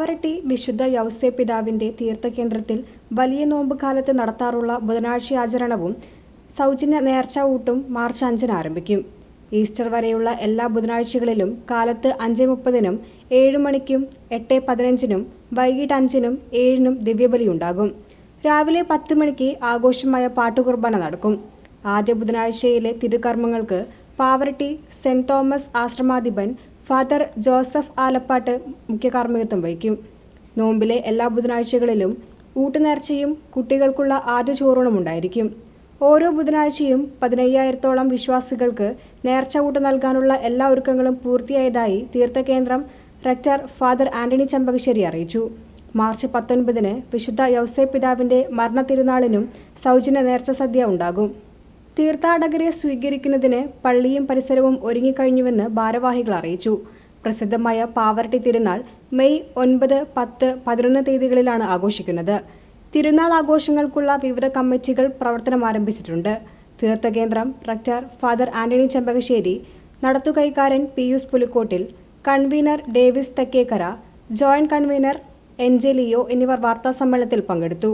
പാവറട്ടി വിശുദ്ധ യൗസേ പിതാവിന്റെ തീർത്ഥകേന്ദ്രത്തിൽ വലിയ നോമ്പ് കാലത്ത് നടത്താറുള്ള ബുധനാഴ്ച ആചരണവും സൗജന്യ നേർച്ച ഊട്ടും മാർച്ച് അഞ്ചിന് ആരംഭിക്കും. ഈസ്റ്റർ വരെയുള്ള എല്ലാ ബുധനാഴ്ചകളിലും കാലത്ത് അഞ്ച് മുപ്പതിനും ഏഴ് മണിക്കും എട്ട് പതിനഞ്ചിനും വൈകിട്ട് അഞ്ചിനും ഏഴിനും ദിവ്യബലിയുണ്ടാകും രാവിലെ പത്ത് മണിക്ക് ആഘോഷമായ പാട്ടുകുർബാന നടക്കും. ആദ്യ ബുധനാഴ്ചയിലെ തിരുകർമ്മങ്ങൾക്ക് പാവറട്ടി സെന്റ് തോമസ് ആശ്രമാധിപൻ ഫാദർ ജോസഫ് ആലപ്പാട്ട് മുഖ്യ കാർമ്മികത്വം വഹിക്കും. നോമ്പിലെ എല്ലാ ബുധനാഴ്ചകളിലും ഊട്ടുനേർച്ചയും കുട്ടികൾക്കുള്ള ആദ്യ ചോറൂണും ഉണ്ടായിരിക്കും. ഓരോ ബുധനാഴ്ചയും പതിനയ്യായിരത്തോളം വിശ്വാസികൾക്ക് നേർച്ച ഊട്ട് നൽകാനുള്ള എല്ലാ ഒരുക്കങ്ങളും പൂർത്തിയായതായി തീർത്ഥകേന്ദ്രം റെക്ടർ ഫാദർ ആന്റണി ചമ്പകശ്ശേരി അറിയിച്ചു. മാർച്ച് പത്തൊൻപതിന് വിശുദ്ധ യൗസേ പിതാവിന്റെ മരണ തിരുനാളിനും സൗജന്യ നേർച്ച സദ്യ ഉണ്ടാകും. തീർത്ഥാടകരെ സ്വീകരിക്കുന്നതിന് പള്ളിയും പരിസരവും ഒരുങ്ങിക്കഴിഞ്ഞുവെന്ന് ഭാരവാഹികൾ അറിയിച്ചു. പ്രസിദ്ധമായ പാവർട്ടി തിരുനാൾ മെയ് ഒൻപത് പത്ത് പതിനൊന്ന് തീയതികളിലാണ് ആഘോഷിക്കുന്നത്. തിരുനാൾ ആഘോഷങ്ങൾക്കുള്ള വിവിധ കമ്മിറ്റികൾ പ്രവർത്തനം ആരംഭിച്ചിട്ടുണ്ട്. തീർത്ഥകേന്ദ്രം rector father Antony Chembakassery നടത്തുകൈക്കാരൻ Pius Pulikottil convener Davis Thekkekara joint convener N J Leo എന്നിവർ വാർത്താസമ്മേളനത്തിൽ പങ്കെടുത്തു.